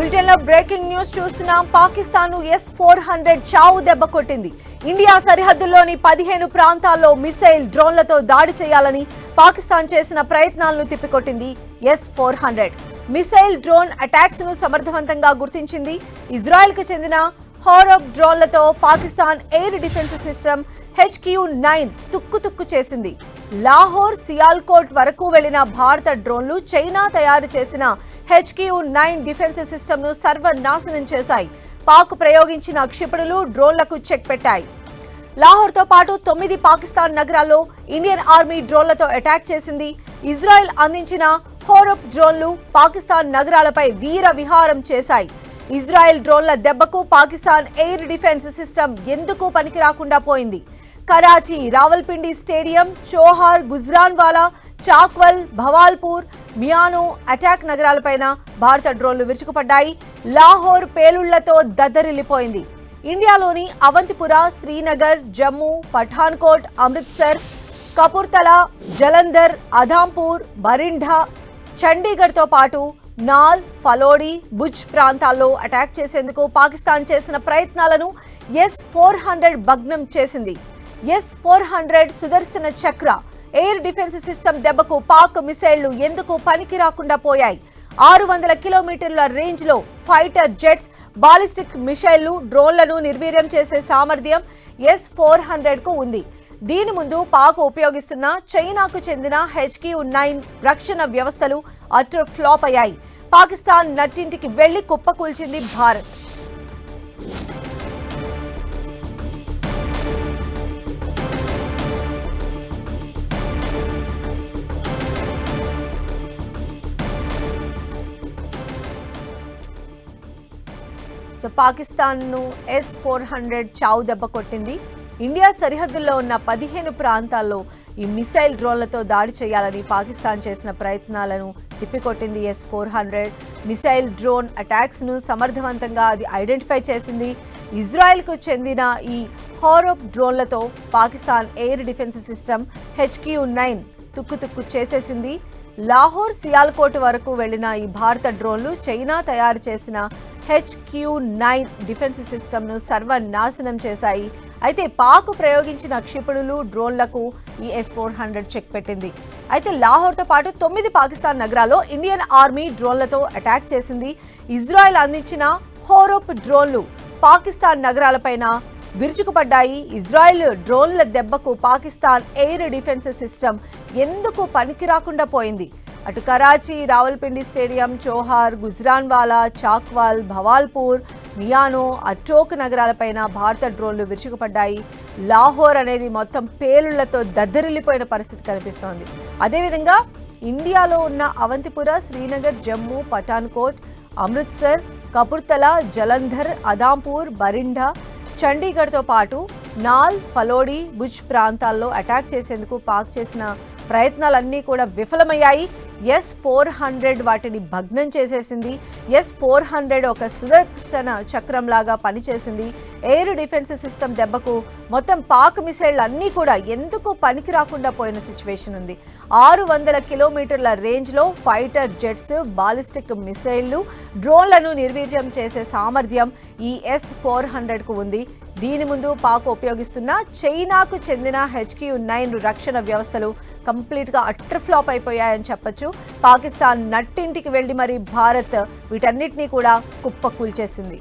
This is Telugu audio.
బులెటిన్లో బ్రేకింగ్ న్యూస్ చూస్తున్నాం. పాకిస్తాన్ ఎస్ ఫోర్ హండ్రెడ్ చావు దెబ్బ కొట్టింది. ఇండియా సరిహద్దుల్లోని పదిహేను ప్రాంతాల్లో మిసైల్ డ్రోన్లతో దాడి చేయాలని పాకిస్తాన్ చేసిన ప్రయత్నాలను తిప్పికొట్టింది S four hundred. Missile drone అటాక్స్ను సమర్థవంతంగా గుర్తించింది ఇజ్రాయెల్కు చెందిన హారబ్ డ్రోన్లతో Pakistan air defence system HQ nine తుక్కు తుక్కు చేసింది. లాహోర్ సియాల్కోట్ వరకు వెళ్ళిన భారత డ్రోన్లు చైనా తయారు చేసిన హెచ్క్యూ నైన్ డిఫెన్స్ సిస్టమ్ను సర్వనాశనం చేశాయి. పాక్ ప్రయోగించిన క్షిపణులు డ్రోన్లకు చెక్ పెట్టాయి. లాహోర్తో పాటు తొమ్మిది పాకిస్తాన్ నగరాల్లో ఇండియన్ ఆర్మీ డ్రోన్లతో అటాక్ చేసింది. ఇజ్రాయెల్ అందించిన హోరప్ డ్రోన్లు పాకిస్తాన్ నగరాలపై వీర విహారం చేశాయి. ఇజ్రాయెల్ డ్రోన్ల దెబ్బకు పాకిస్తాన్ ఎయిర్ డిఫెన్స్ సిస్టమ్ ఎందుకు పనికి రాకుండా పోయింది? కరాచీ రావల్పిండి స్టేడియం చోహార్ గుజ్రాన్వాలా చాక్వల్ భవాల్పూర్ మియానో అటాక్ నగరాలపైన భారత డ్రోన్లు విరుచుకుపడ్డాయి. లాహోర్ పేలుళ్ళతో దద్దరిల్లిపోయింది. ఇండియాలోని అవంతిపుర శ్రీనగర్ జమ్మూ పఠాన్కోట్ అమృత్సర్ కపూర్తలా జలంధర్ అధాంపూర్ బరిండా చండీగఢ్తో పాటు నాల్ ఫలోడి భుజ్ ప్రాంతాల్లో అటాక్ చేసేందుకు పాకిస్తాన్ చేసిన ప్రయత్నాలను ఎస్ ఫోర్ హండ్రెడ్ భగ్నం చేసింది. S four hundred Sudarshana Chakra air defence system దెబ్బకు పాక్ మిసైళ్ళు ఎందుకు పనికి రాకుండా పోయాయి? ఆరు వందల కిలోమీటర్ల రేంజ్లో ఫైటర్ జెట్స్ బాలిస్టిక్ మిసైళ్ళు డ్రోన్లను నిర్వీర్యం చేసే సామర్థ్యం ఎస్ ఫోర్ హండ్రెడ్కు ఉంది. దీని ముందు పాక్ ఉపయోగిస్తున్న చైనాకు చెందిన హెచ్క్యూ నైన్ రక్షణ వ్యవస్థలు అటర్ ఫ్లాప్ అయ్యాయి. పాకిస్తాన్ నట్టింటికి వెళ్ళి కుప్పకూల్చింది భారత్. సో పాకిస్తాన్ను ఎస్ ఫోర్ హండ్రెడ్ చావు దెబ్బ కొట్టింది. ఇండియా సరిహద్దుల్లో ఉన్న పదిహేను ప్రాంతాల్లో ఈ మిసైల్ డ్రోన్లతో దాడి చేయాలని పాకిస్తాన్ చేసిన ప్రయత్నాలను తిప్పికొట్టింది S four hundred. Missile drone అటాక్స్ను సమర్థవంతంగా అది ఐడెంటిఫై చేసింది. ఇజ్రాయెల్కు చెందిన ఈ హారోప్ డ్రోన్లతో Pakistan air defence system HQ nine తుక్కు తుక్కు చేసేసింది. లాహోర్ సియాల్కోట్ వరకు వెళ్ళిన ఈ భారత డ్రోన్లు చైనా తయారు చేసిన హెచ్క్యూ నైన్ డిఫెన్స్ సిస్టమ్ను సర్వనాశనం చేశాయి. అయితే పాక్ ప్రయోగించిన క్షిపణులు డ్రోన్లకు ఈఎస్ ఫోర్ హండ్రెడ్ చెక్ పెట్టింది. అయితే లాహోర్తో పాటు తొమ్మిది పాకిస్తాన్ నగరాల్లో ఇండియన్ ఆర్మీ డ్రోన్లతో అటాక్ చేసింది. ఇజ్రాయెల్ అందించిన హోరోప్ డ్రోన్లు పాకిస్తాన్ నగరాలపైన విరుచుకుపడ్డాయి. ఇజ్రాయెల్ డ్రోన్ల దెబ్బకు పాకిస్తాన్ ఎయిర్ డిఫెన్స్ సిస్టమ్ ఎందుకు పనికిరాకుండా పోయింది? అటు కరాచీ రావల్పిండి స్టేడియం చోహార్ గుజ్రాన్వాలా చాక్వాల్ భవాల్పూర్ మియానో అటోక్ నగరాలపైన భారత డ్రోన్లు విరుచుకుపడ్డాయి. లాహోర్ అనేది మొత్తం పేలుళ్ళతో దద్దరిల్లిపోయిన పరిస్థితి కనిపిస్తోంది. అదేవిధంగా ఇండియాలో ఉన్న అవంతిపుర శ్రీనగర్ జమ్మూ పఠాన్కోట్ అమృత్సర్ కపుర్తలా జలంధర్ అదాంపూర్ బరిండా చండీగఢ్తో పాటు నాల్ ఫలోడి భుజ్ ప్రాంతాల్లో అటాక్ చేసేందుకు పాక్ చేసిన ప్రయత్నాలన్నీ కూడా విఫలమయ్యాయి. ఎస్ ఫోర్ హండ్రెడ్ వాటిని భగ్నం చేసేసింది. ఎస్ ఫోర్ హండ్రెడ్ ఒక సుదర్శన చక్రం లాగా పనిచేసింది. ఎయిర్ డిఫెన్స్ సిస్టమ్ దెబ్బకు మొత్తం పాక్ మిసైళ్ళు అన్నీ కూడా ఎందుకు పనికి రాకుండా పోయిన సిచ్యువేషన్ ఉంది. ఆరు వందల కిలోమీటర్ల రేంజ్లో ఫైటర్ జెట్స్ బాలిస్టిక్ మిసైళ్ళు డ్రోన్లను నిర్వీర్యం చేసే సామర్థ్యం ఈ ఎస్ ఫోర్ హండ్రెడ్కు ఉంది. దీని ముందు పాక్ ఉపయోగిస్తున్న చైనాకు చెందిన హెచ్క్యూ నైన్ రక్షణ వ్యవస్థలు కంప్లీట్గా అట్టర్ ఫ్లాప్ అయిపోయాయని చెప్పొచ్చు. పాకిస్తాన్ నట్టింటికి వెళ్ళి మరి భారత్ వీటన్నిటినీ కూడా కుప్పకూల్చేసింది.